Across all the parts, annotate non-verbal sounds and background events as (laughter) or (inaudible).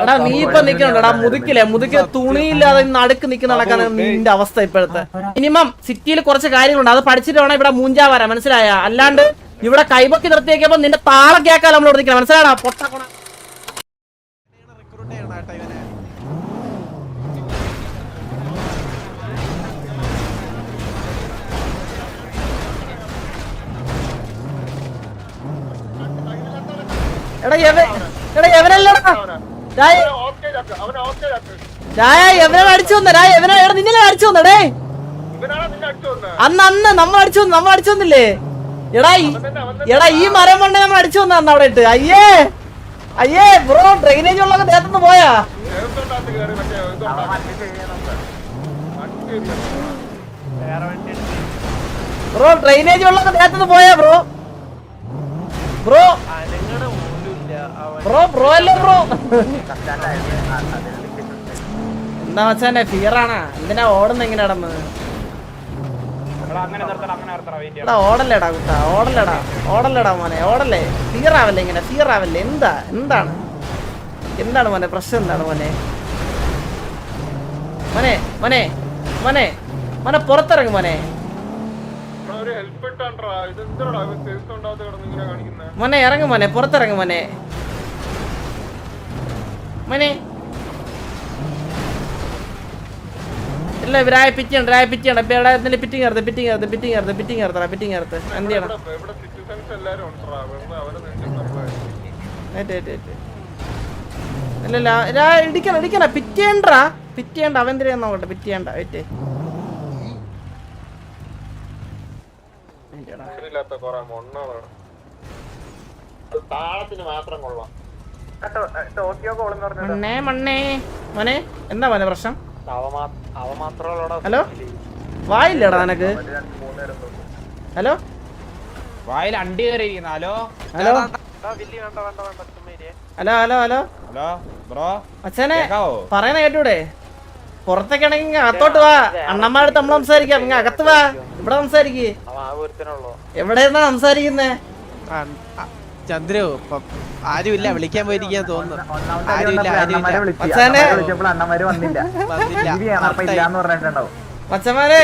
എടാ നീ ഇപ്പൊ നിക്കണോടാ തുണിയില്ലാതെ നടുക്ക് നിക്കുന്ന നടക്കാണ് നിന്റെ അവസ്ഥ ഇപ്പോഴത്തെ. മിനിമം സിറ്റിയിൽ കുറച്ച് കാര്യങ്ങളുണ്ട്. അത് പഠിച്ചിട്ട് വേണം ഇവിടെ മൂഞ്ചാ വരാ മനസ്സിലായ? അല്ലാണ്ട് ഇവിടെ കൈപൊക്കി നിർത്തിയേക്കപ്പോ നിന്റെ താളം കേക്കാൻ നമ്മളോട് നിൽക്കണം മനസ്സിലാടാ പൊട്ടക്കൊണ എവനാണ് അടിച്ചു വന്ന? എവനാ എടാ നിന്നെ അടിച്ചു വന്നടേ അന്ന് അന്ന് നമ്മൾ അടിച്ചു വന്നു നമ്മൾ അടിച്ചു വന്നില്ലേ? എടാ ഈ- എടാ ഈ മരം കൊണ്ട് നമ്മൾ അടിച്ചു വന്ന അന്ന് അവിടെ ഇട്ട്. അയ്യേ! അയ്യേ ബ്രോ ഡ്രെയിനേജ് ഉള്ളതൊക്കെ ദേഹത്തുനിന്ന് പോയാ? ബ്രോ ഡ്രെയിനേജ് ഉള്ളതൊക്കെ ദേഹത്തുനിന്ന് പോയാ ബ്രോ? ബ്രോ ബ്രോ ബ്രോ അല്ലേ ബ്രോ എന്താ മച്ചാനെ ഫിയറാണാ എന്തിനാ ഓടുന്ന എങ്ങനെ നടന്ന്? എടാ ഓടല്ലേടാ കുട്ട ഓടല്ലേടാ ഓടല്ലേടാ മോനെ ഓടല്ലേ? ഫിയർ ആവല്ലേ ഇങ്ങനെ ഫിയർ ആവല്ലേ? എന്താ എന്താണ്? എന്താണ് മോനെ പ്രശ്നം എന്താണ് മോനെ? മോനെ മോനെ മോനെ മോനെ പുറത്തിറങ്ങും മോനെ. മോനെ ഇറങ്ങും മോനെ പുറത്തിറങ്ങും മോനെ. മോനെ. ഇല്ല ഇവരായ പിറ്റിയാണ് രായ പിറ്റിയാണ് ഇപ്പൊ ഇവിടെ എന്തിന്റെ പിറ്റിങ് ഇറത്ത് പിറ്റിങ് ഇറത്ത് പിറ്റിങ് ഇറത്ത് പിറ്റിങ് ഇറത്തടാ പിറ്റിങ് ഇറത്ത് എന്ത് ചെയ്യണം. ഇല്ലല്ല രാ ഇടിക്കണം ഇടിക്കണം പിറ്റേണ്ടാ പിറ്റേണ്ട അവൻ എന്തിനാ നോക്കട്ടെ പിറ്റേണ്ട വെറ്റേ താളത്തിന് മാത്രം കൊള്ളാം. മണ്ണേ മണ്ണേ. മോനെ എന്താ മോനെ പ്രശ്നം? ഹലോ? വായില്ലടാ നിനക്ക്. ഹലോ? വായിൽ അണ്ടി കയറിയിരിക്കുന്ന hello? Hello? Hello hello hello? Hello bro? അച്ഛനെ? പറയണ കേട്ടൂടെ? പുറത്തേക്കാണെങ്കിൽ ഇങ്ങ് അകത്തോട്ട് വാ. അണ്ണന്മാരടുത്ത് നമ്മൾ സംസാരിക്കാം. ഇങ്ങ അകത്ത് വാ. ഇവിടെ സംസാരിക്കേ. എവിടെയെന്നാ സംസാരിക്കുന്നേ? ചന്ദ്രു ആരുമില്ല വിളിക്കാൻ പോയിരിക്കാൻ തോന്നുന്നു. ആരുമില്ല ആരുമില്ല. മച്ചന്മാരെ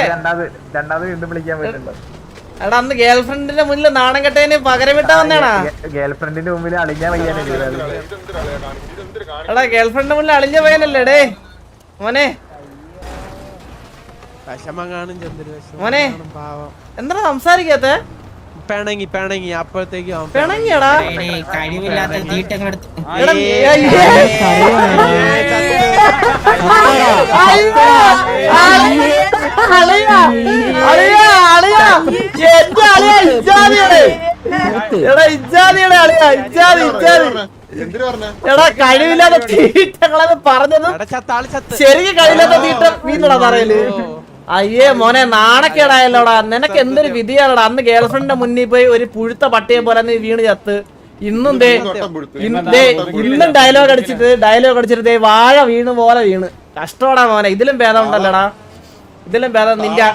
രണ്ടാമത് വീണ്ടും വിളിക്കാൻ പോയിട്ടുണ്ട്. എടാ അന്ന് ഗേൾഫ്രണ്ടിന്റെ മുന്നിൽ നാണം കെട്ടതിന് പകരം വിട്ടാ വന്നേടാ. ഗേൾഫ്രണ്ടിന്റെ മുമ്പിൽ അളിഞ്ഞാ എടാ ഗേൾഫ്രണ്ടിന്റെ മുന്നിൽ അളിഞ്ഞ പയ്യനല്ലേ ഡേ മോനെ. മോനെ. എന്താ സംസാരിക്കാത്ത? പിണങ്ങി പിണങ്ങി. അപ്പോഴത്തേക്കും അവൻ പിണങ്ങിയടാ. കഴിവില്ലാത്ത തീട്ടങ്ങളെടുത്ത് എടാ. അളിയാ, എന്റെ അളിയാ എടാ കഴിവില്ലാത്ത തീറ്റങ്ങളെന്ന് പറഞ്ഞത് ശരിക്കും കഴിവില്ലാത്ത തീറ്റ നീന്തടാ പറയൽ. അയ്യേ മോനെ നാണക്കേടായല്ലോടാ. നിനക്ക് എന്തൊരു വിധിയാണോടാ. അന്ന് ഗേൾഫ്രണ്ടിന്റെ മുന്നിൽ പോയി ഒരു പുഴുത്ത പട്ടിയെ പോലെ നീ വീണ് ചത്ത്. ഇന്നും ദേ ഇന്ന് ഇന്നും ഡയലോഗ് അടിച്ചിട്ട് ഡയലോഗ് അടിച്ചിട്ട് ദേ വാഴ വീണ് പോലെ വീണ്. കഷ്ടോടാ മോനെ. ഇതിലും ഭേദം ഉണ്ടല്ലോടാ ഇതിലും ഭേദം നിന്റെ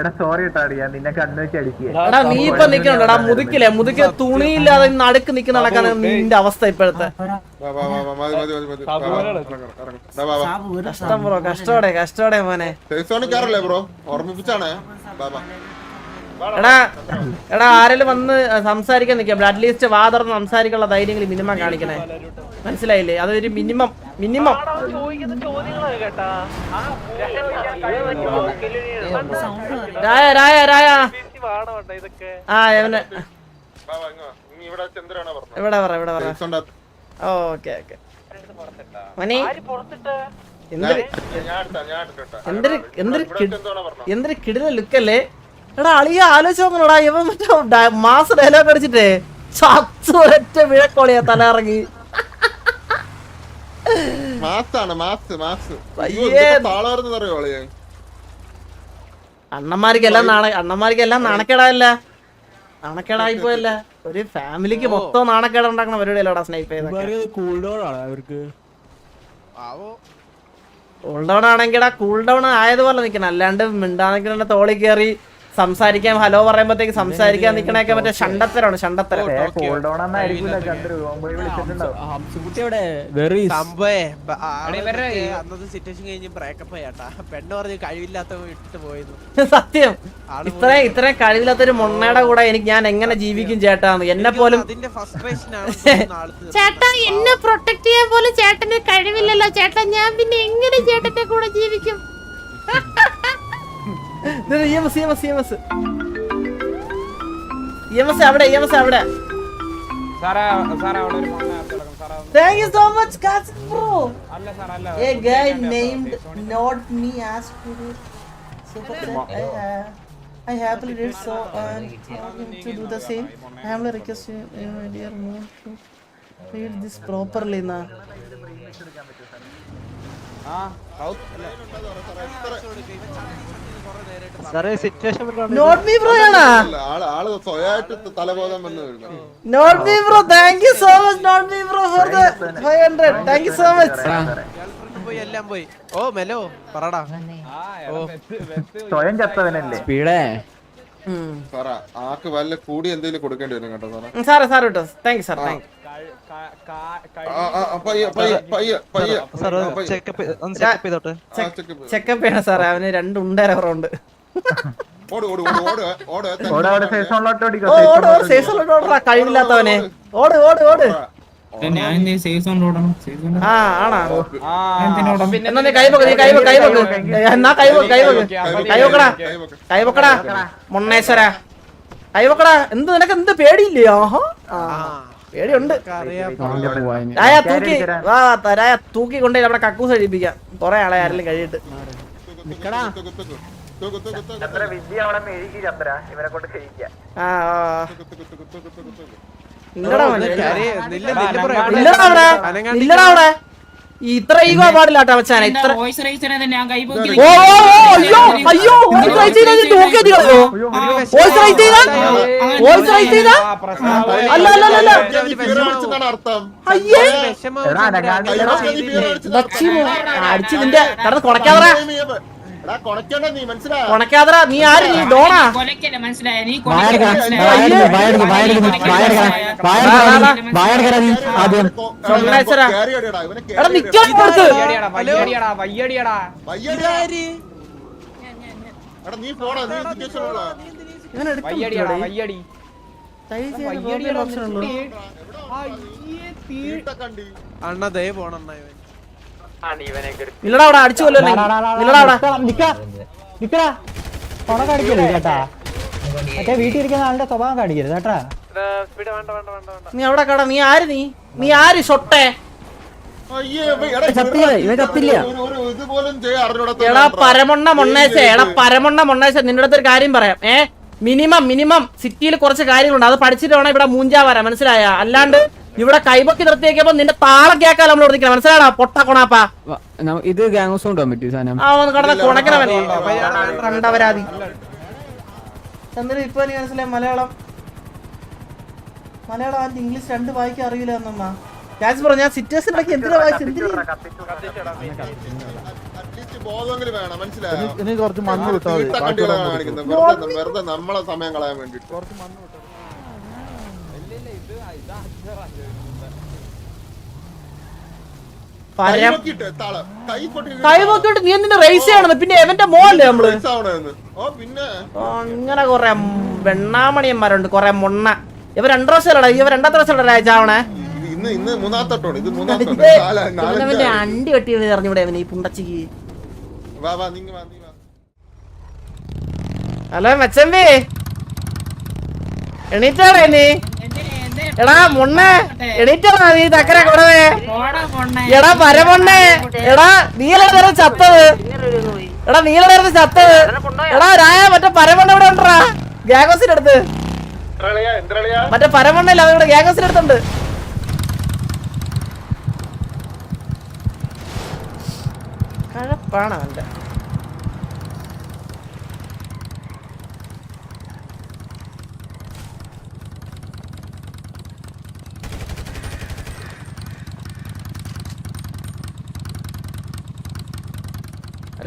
എടാ സോറി കേട്ടോ അടിയാ നിന്നെ കണ്ണു വെച്ച് അടിക്കുക എടാ നീ ഇപ്പൊ നിക്കണോടാ മുതുക്കിലെ മുതുക്കിലെ തുണിയില്ലാതെ നടക്ക് നിക്കുന്ന നടക്കാണ് നിന്റെ അവസ്ഥ ഇപ്പോഴത്തെ. കഷ്ടം ബ്രോ കഷ്ടോടെ കഷ്ടോടെ മോനെ. ബ്രോ? ഓർമ്മിപ്പിച്ചാണേ. വാ, വാ. എടാ എടാ ആരെങ്കിലും വന്ന് സംസാരിക്കാൻ നിൽക്കാം. അറ്റ്ലീസ്റ്റ് വാതറന്ന് സംസാരിക്കാനുള്ള ധൈര്യങ്ങൾ മിനിമം കാണിക്കണേ. മനസ്സിലായില്ലേ? അതൊരു മിനിമം മിനിമം. രായ രായ രായ. ആ എവനെ ഇവിടെ പറ ഇവിടെ പറ. Okay okay. മണി എന്തൊരു എന്തൊരു എന്തൊരു ഇവിടെ കിട്- ചന്ദ്രനാണ് പറഞ്ഞത്? എന്തൊരു കിടില ലുക്കല്ലേ? എടാ അളിയ ആലോചിച്ച് നോക്കണോടാ. ഇവൻ മറ്റേ ഡ- മാസ് ഡയലോഗ് അടിച്ചിട്ടേ. ചത്തു ഒറ്റ വിഴക്കോളിയാ തല ഇറങ്ങി മാസാണ് മാസ് മാസ്. താളാർന്ന് അറിയോളെ അണ്ണന്മാർക്കെല്ലാം നാണ അണ്ണന്മാർക്കെല്ലാം നാണക്കേടായല്ല. നാണക്കേടായി പോയല്ല. ഒരു ഫാമിലിക്ക് മൊത്തം നാണക്കേട് ഉണ്ടാക്കണ പരിപാടിയല്ലോടാ സ്നൈപ്പ് കൂൾ ഡൗൺ ആണ് അവർക്ക് പാവോ. കൂൾ ഡൗൺ ആണെങ്കിടാ കൂൾ ഡൗൺ ആയതുപോലെ നിക്കണം. അല്ലാണ്ട് മിണ്ടാ നിൽക്കുന്ന തോളി കയറി സംസാരിക്കാൻ ഹലോ പറയുമ്പോഴത്തേക്ക് സംസാരിക്കാൻ നിക്കണൊക്കെ മറ്റേ ഷണ്ടത്തരാണ് ഷണ്ടത്തരം. (laughs) സത്യം. ഇത്ര ഇത്രയും ഇത്രയും കഴിവില്ലാത്തൊരു മൊണ്ണയുടെ കൂടെ എനിക്ക് ഞാൻ എങ്ങനെ ജീവിക്കും ചേട്ടാന്ന്? എന്നെ പോലും അതിന്റെ ഫ്രസ്ട്രേഷൻ ആണ് (laughs) ചേട്ടാ എന്നെ പ്രൊട്ടക്ട് ചെയ്യാൻ പോലും ചേട്ടന് കഴിവില്ലല്ലോ. ചേട്ടാ ഞാൻ പിന്നെ എങ്ങനെ ചേട്ടന്റെ കൂടെ ജീവിക്കും? (laughs) E M S E M S E M S E M S അവിടെ ഇ എം എസ് അവിടെ സാറേ സാറേ അവിടെ ഒരു മണ്ണ കിടക്കും സാറേ ഒന്ന് thank you so much Kasim bro അല്ല സാർ അല്ല A guy named not me asked to do super chat. I, uh, I happily did so and told him to do the same. I am requesting you, my dear moon, to read this properly now. ആ south not me bro. Thank you so much. Not me, bro, 500. Thank you so പോയി എല്ലാം പോയി. ഓ mellow പറടാ. സ്വയം ചത്തവനല്ലേ? ഉം. Sarah ആക്ക് വല്ല കൂടി എന്തെങ്കിലും കൊടുക്കേണ്ടി വരും കേട്ടോ സാറേ. സാറ് കേട്ടോ thank you sir thank checkup ചെയ്യണം സാറേ. അവന് രണ്ട് കുറവുണ്ട്. ഓട് ഓട് ഓട് ഓട് ഓട്. ഓടെ അവിടെ സേഫ് സോണിലോട്ട് ഓടിക്കോ ഓ ഓട് ഓട് സേഫിലോട്ട് ഓടാ കഴിവില്ലാത്തവനെ ഓട് ഓട്. ഓട്. എന്നാ നീ കൈവക്ക് നീ കൈവക്ക് കൈവക്ക് എന്നാ കൈവക്ക് കൈവക്ക് കൈവക്കടാ കൈവക്കടാ മൊണ്ണേശ്വര കൈവക്കടാ എന്ത് നിനക്ക് എന്ത് പേടിയില്ലേ? ആഹാ. ആ, പേടിയുണ്ട്. രായ തൂക്കി. വാ രായ തൂക്കി കൊണ്ടേ നമ്മുടെ കക്കൂസ് കഴിപ്പിക്കാം കൊറേ ആളെ ആരെങ്കിലും കഴിയിട്ട്. വിദ്യ അവിടെ മെഴുകി ചന്ദ്ര. കൊണ്ട് ആ. ഇല്ലടാ അവിടെ ഇത്ര ഈഗോ പാടില്ലാട്ടോ മച്ചാനെ ഇത്ര ഓ അയ്യോ അയ്യോ വോയിസ് റൈസ് ചെയ്താ നീ കളയോ വോയിസ് റൈസ് ചെയ്താ വോയിസ് റൈസ് ചെയ്താ ആ പ്രശ്നം അല്ല അല്ല അല്ല അല്ല അർത്ഥം അയ്യേ അടിച്ച് നിന്റെ കടന്ന് കൊണക്കാതറ എടാ കൊണക്കണ്ട നീ മനസ്സിലാ കൊണക്കാതറ നീ ആര്? നീ ഡോണാ? കൊലക്കല്ല മനസ്സിലായ? നീ സോമനാശ്വരാ. അവിടെ അടിച്ചു കൊല്ലോ വയ്യടിയടാ അവിടെ വയ്യടിയടാ എടാ നീ പോടാ കേട്ടാ സിറ്റുവേഷനുള്ള ഇവൻ എടുത്ത് വയ്യടിയടാ വിട്ടോടെ. വയ്യടി ടൈൽ ചെയ്യാൻ വയ്യടിയടാ വേറെ option ഉള്ളൂ. കണ്ടി അണ്ണ ദേ പോണണ്ണ ഇവൻ ഇല്ലടാ അവിടെ അടിച്ചു കൊല്ലോ ഇല്ലടാ അവിടെ നീ അവിടെ കട നീ ആര് നീ? നീ ആര് ഷൊട്ടെ എടാ പരമൊണ്ണ മൊണ്ണേശ എടാ പരമൊണ്ണ മൊണ്ണേശ നിന്റെ അടുത്ത് ഒരു കാര്യം പറയാം. ഏ? മിനിമം മിനിമം സിറ്റിയിൽ കുറച്ച് കാര്യങ്ങളുണ്ട്. അത് പഠിച്ചിട്ട് വേണം ഇവിടെ മൂഞ്ചാ വരാം മനസ്സിലായ? അല്ലാണ്ട് ഇവിടെ കൈപൊക്കി നിർത്തിയേക്കപ്പോ നിന്റെ താളം കേക്കാൻ നമ്മൾ ഓടിക്കണം മനസ്സിലാടാ പൊട്ട കൊണാപ്പാ. ഇത് ഗാങ് സൗണ്ട് പറ്റും സാധനം ആ ഒന്ന് കടന്ന് കുണക്കണവൻ കണ്ടവരാതി. ചന്ദ്രൻ ഇപ്പൊ എനിക്ക് മനസ്സിലായി മലയാളം. മലയാളം ആദ്യം ഇംഗ്ലീഷ് രണ്ട് വായിക്കാൻ അറിയില്ല എന്നമ്മ ഞാൻ പറഞ്ഞു ഞാൻ സിറ്റുവേഷനിലൊക്കെ എന്തിനാ വായിച്ചു എന്തിനാ? അറ്റ്ലീസ്റ്റ് ബോധമെങ്കിലും വേണം മനസ്സിലായോ? ഇനി കുറച്ച് മണ്ണ് കിട്ടാതെ വെറുതെ നമ്മളെ സമയം കളയാൻ വേണ്ടിട്ട് പരം കൈവക്കിട്ട് നീ എന്തിന്റെ റേസ് ചെയ്യണത്? പിന്നെ എവന്റെ മോല്ലേ നമ്മൾ? അങ്ങനെ കൊറേ വെണ്ണാമണിയന്മാരുണ്ട് കൊറേ മുണ്ണ. ഇവ രണ്ടു പ്രാവശ്യം ഇവ രണ്ടാമത്തെ പ്രാവശ്യം രാജാവണേ. വട്ടം. (laughs) അണ്ടി കെട്ടി അറിഞ്ഞൂടെ അവന് ഈ പുണ്ടച്ചിക്ക്. ഹലോ മച്ചമ്പി എണീറ്റാടേ നീ എടാ മൊണ്ണേ. എണീറ്റാ നീ തക്കര കൊടവേ എടാ പരമൊണ്ണേ. എടാ നീലട ചത്തത്. എടാ നീലട ചത്തത്. എടാ രായ മറ്റേ പരമണ്ണ ഇവിടെ ഉണ്ടടാ ഗ്യാഗോസിന്റെ അടുത്ത്. മറ്റേ പരമണ്ണല്ല അതിവിടെ ഗ്യാഗോസിന്റെ അടുത്തുണ്ട്. കഴപ്പാണ് അവന്റെ.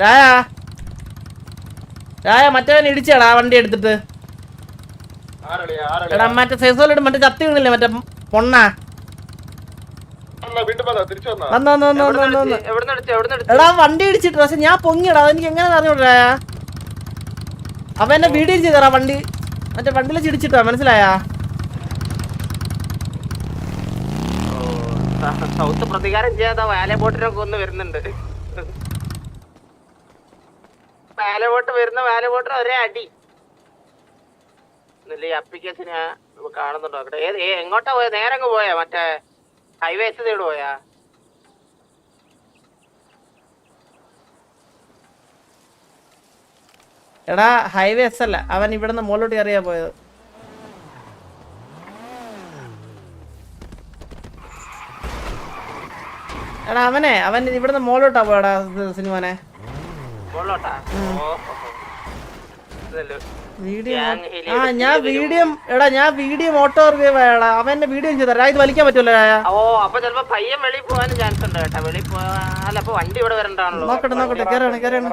രായ. രായ മറ്റവൻ ഇടിച്ചടാ വണ്ടി എടുത്തിട്ട്? എടാ മറ്റേ സേസോലിട്ട് മറ്റേ ചത്തി വീണില്ലേ മറ്റേ പൊണ്ണ? എടാ വണ്ടി ഇടിച്ചിട്ട് പക്ഷെ ഞാൻ പൊങ്ങിടാ എനിക്ക് എങ്ങനെ അറിഞ്ഞൂടാ അവ എന്നെ വീഡിയോ തരാ വണ്ടി. മറ്റേ വണ്ടിയിൽ ചിടിച്ചിട്ടാ മനസ്സിലായാ? സൗത്ത് പ്രതികാരം ചെയ്യാതെ വാലേ ബോട്ടിനൊക്കെ ഒന്ന് വരുന്നുണ്ട്. വാല ബോട്ട് വരുന്ന വാലവോട്ട് ഒരേ അടി. ഇന്നലെ ഈ അപ്ലിക്കേഷൻ കാണുന്നുണ്ടോ? അവിടെ ഏത് എങ്ങോട്ടാ പോയ? നേരെ അങ്ങ് പോയാ? മറ്റേ ഹൈവേ സൈഡ് പോയാ? എടാ ഹൈവേസ് അല്ല. അവൻ ഇവിടുന്ന് മുകളിലോട്ട് കയറിയാ പോയത്. എടാ അവനെ അവൻ ഇവിടുന്ന് മുകളിലോട്ടാ പോയടാ സിനിമനെ. ആ ഞാൻ വീഡിയോ എടാ ഞാൻ വീഡിയോ ഓട്ടോ റിവ്യൂ ആടാ അവൻ എന്നെ വീഡിയോ ചെയ്തരാ ഇത് വലിക്കാൻ പറ്റൂല ഓ അപ്പൊ ചിലപ്പോ പയ്യൻ വെളിയിൽ പോകാനും ചാൻസ് ഉണ്ട് കേട്ടോ. വെളിയിൽ പോവാ അല്ല അപ്പൊ വണ്ടി ഇവിടെ വരണ്ടാണല്ലോ. നോക്കട്ടെ നോക്കട്ടെ. കയറാണ് കയറാണ്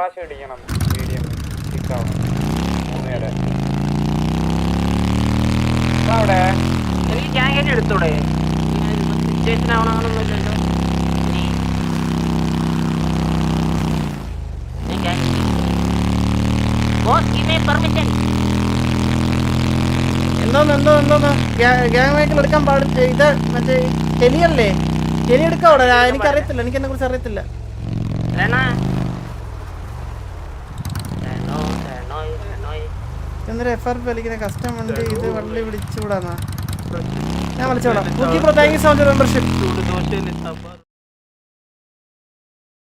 അവിടെ give ഞാൻ permission. എന്തോന്ന് എന്തോ എന്തോന്ന് ഗ്യാങ് വെഹിക്കിൾ എടുക്കാൻ പാടില്ല? ഇത് മറ്റേ ചെലിയല്ലേ ചെലി എടുക്കാം അവിടെ. എനിക്ക് അറിയത്തില്ല. കുറിച്ച് എന്നൊരു എഫ് ആർ പി വലിക്കുന്ന കസ്റ്റം വണ്ടി ഇത് വള്ളി പിടിച്ചുകൂടാന്നാ ഞാൻ വിളിച്ചോളാം. Thank you so much membership